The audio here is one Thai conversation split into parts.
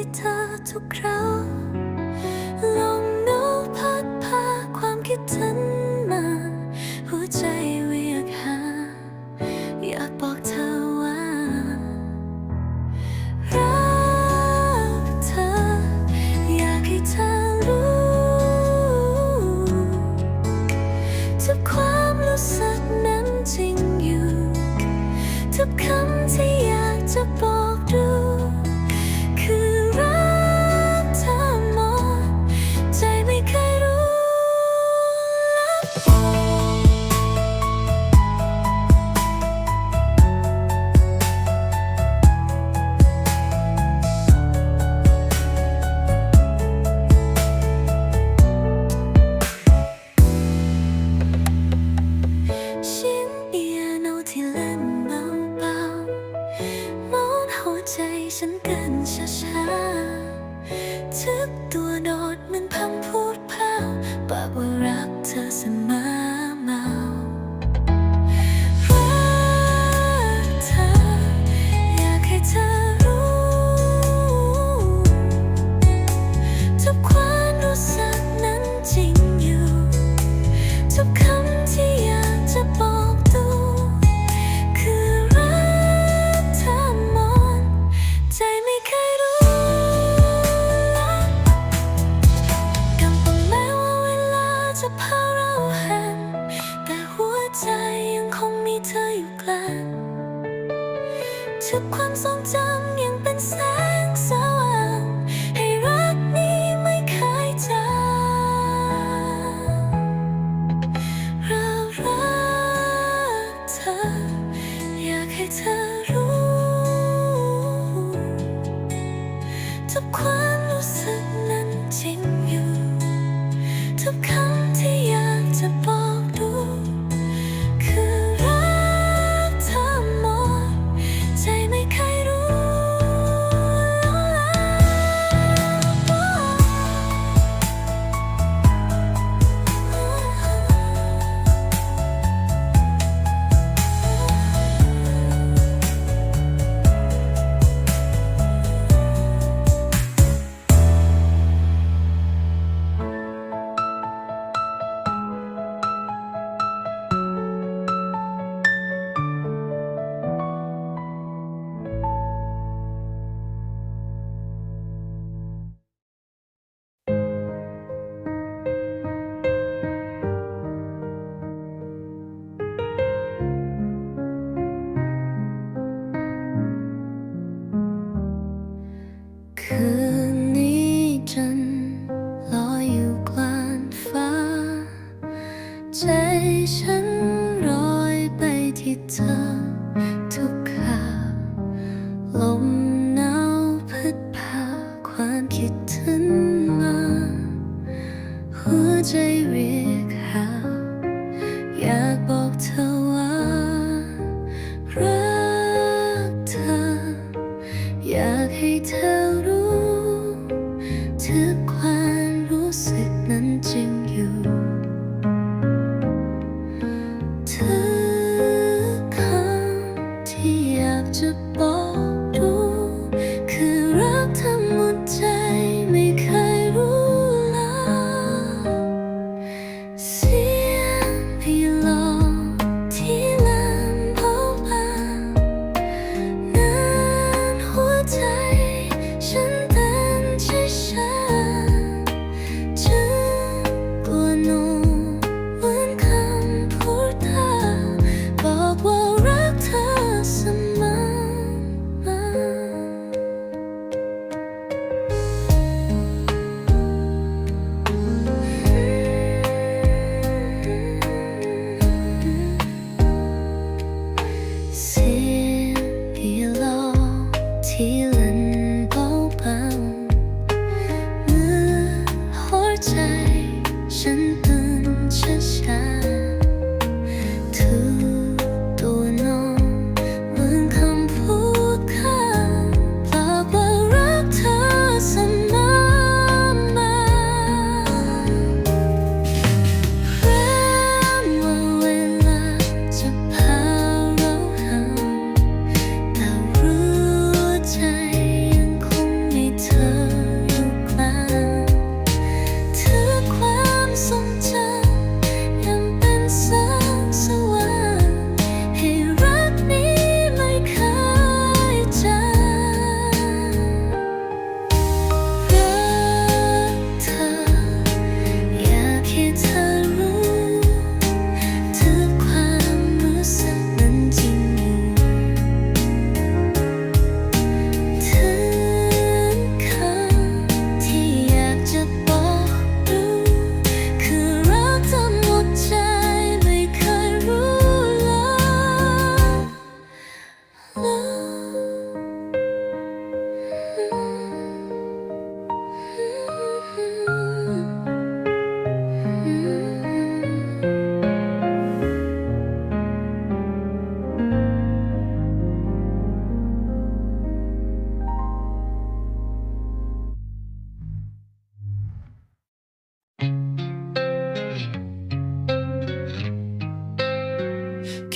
ที่เธอทุกคราวงลมหนาวพัดพาความคิดฉันมา หัวใจเวียกหา อยากบอกเธอ ใจฉันเต้นช้าทุกตัวโดดมันพังพูดพาวปากว่ารักเธอเสมอ อยากบอกเธอว่า รักเธอ อยากให้เธอรู้ถึงความรู้สึกนั้นจริงอยู่ทุกคำที่อยากจะบอก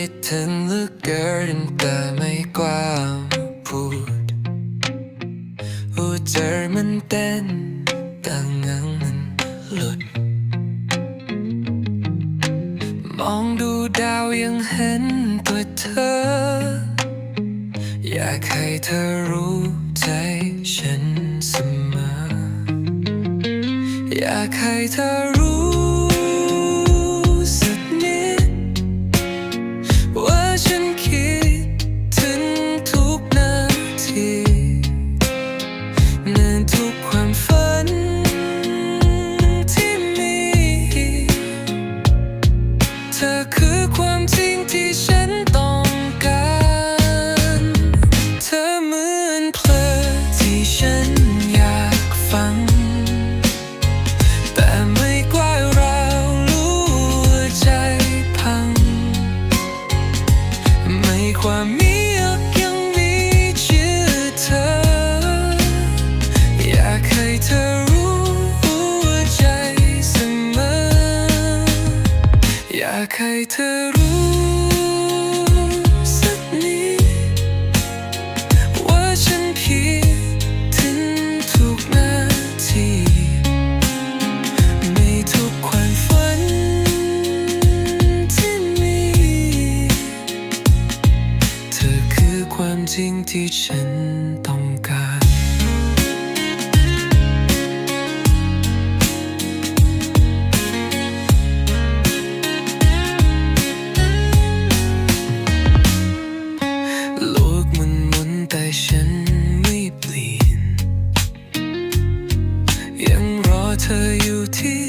คิดถึงเหลือเกินแต่ไม่กล้าพูดหัวใจมันเต้นดังงังมันหลุด มองดูดาวยังเห็นตัวเธอ อยากให้เธอรู้ใจฉันเสมออยากให้เธอ อยากให้เธอรู้สักนิดว่าฉันคิดถึงทุกนาทีในทุกความฝันที่มี เธอคือความจริงที่ฉัน รอเ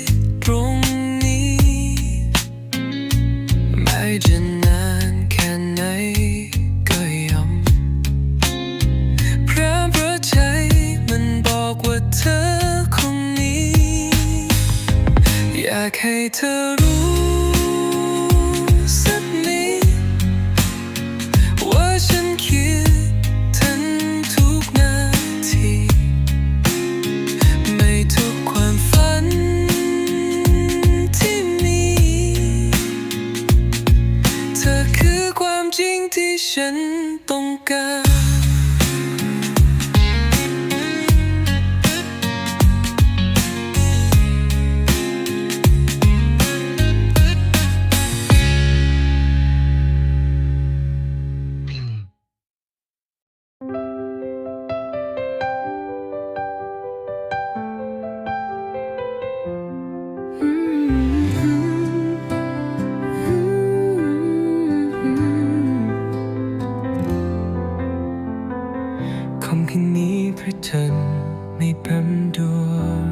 คำคืนนี้พระจันทร์ไม่พรำดวง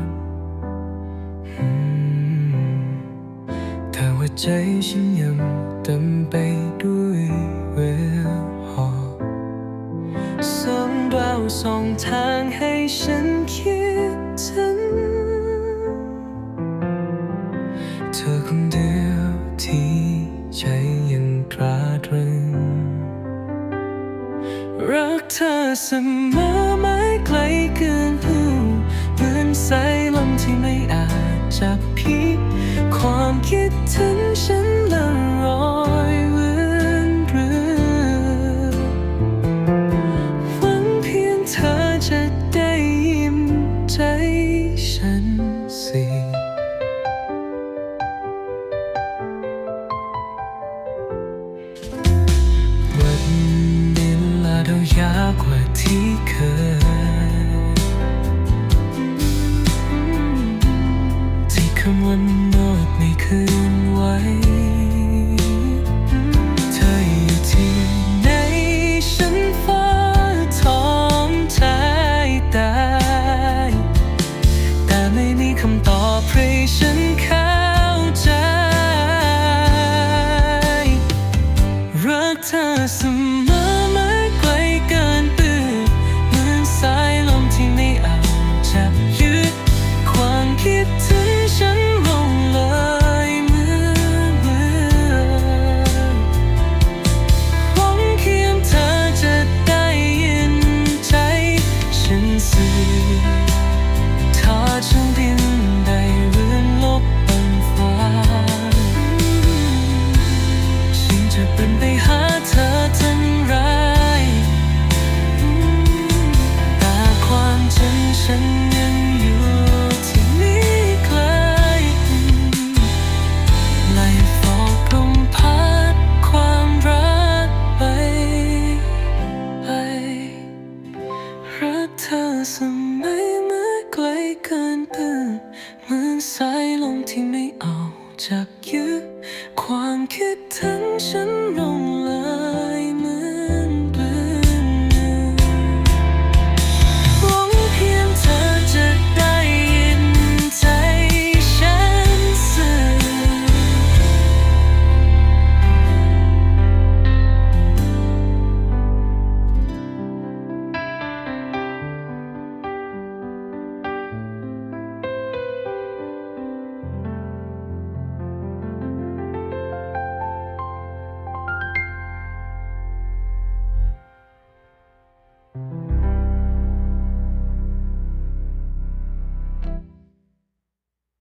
อืมแต่ว่าใจฉันยังเต็มไปด้วยเวลหอสองดาวสองทางให้ฉันคิดถึงเธอคนเดียวที่ใจ เสมอไม่ไกลเกินหูเหมือนสายลมที่ไม่อาจจับพีความคิดถึงฉันละรอ จะเป็นไปหาเธอทั้งรแต่ความจริงฉันยังอยู่ที่นี่ไกลไล่ฟอกลมพัดความรักไปไปรักเธอสมัยเมื่อไกลเกินเพื่อเหมือนสายลมที่ไม่เอาจาก